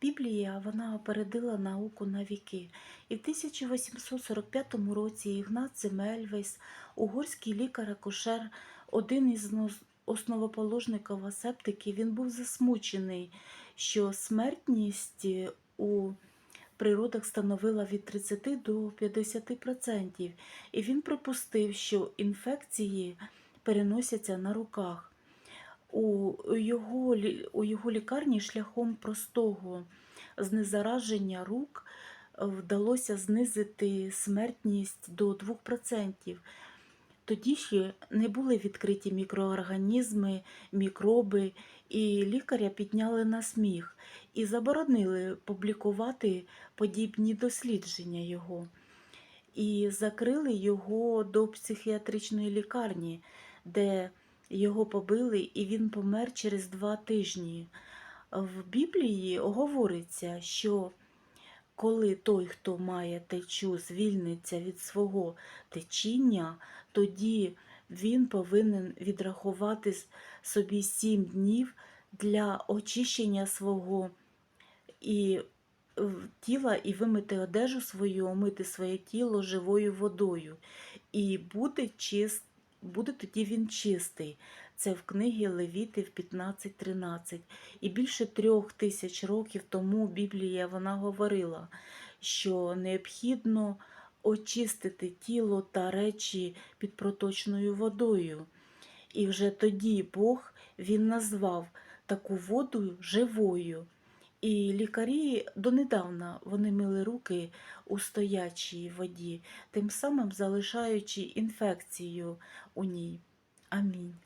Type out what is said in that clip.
Біблія вона опередила науку на віки. І в 1845 році Ігнат Земельвейс, угорський лікар-акушер, один із основоположників асептики, він був засмучений, що смертність е, у природах становила від 30 до 50%. І він припустив, що інфекції переносяться на руках. У його, у його лікарні шляхом простого знезараження рук е, вдалося знизити смертність до 2%. Тоді ще не були відкриті мікроорганізми, мікроби, і лікаря підняли на сміх і заборонили публікувати подібні дослідження його. І закрили його до психіатричної лікарні, де його побили, і він помер через два тижні. В Біблії говориться, що коли той, хто має течу, звільниться від свого течіння, тоді він повинен відрахувати собі сім днів для очищення свого і тіла і вимити одежу свою, омити своє тіло живою водою. І буде, чист, буде тоді він чистий. Це в книгі Левіти в 15.13. І більше трьох тисяч років тому Біблія вона говорила, що необхідно очистити тіло та речі під проточною водою. І вже тоді Бог він назвав таку воду живою. І лікарі донедавна вони мили руки у стоячій воді, тим самим залишаючи інфекцію у ній. Амінь.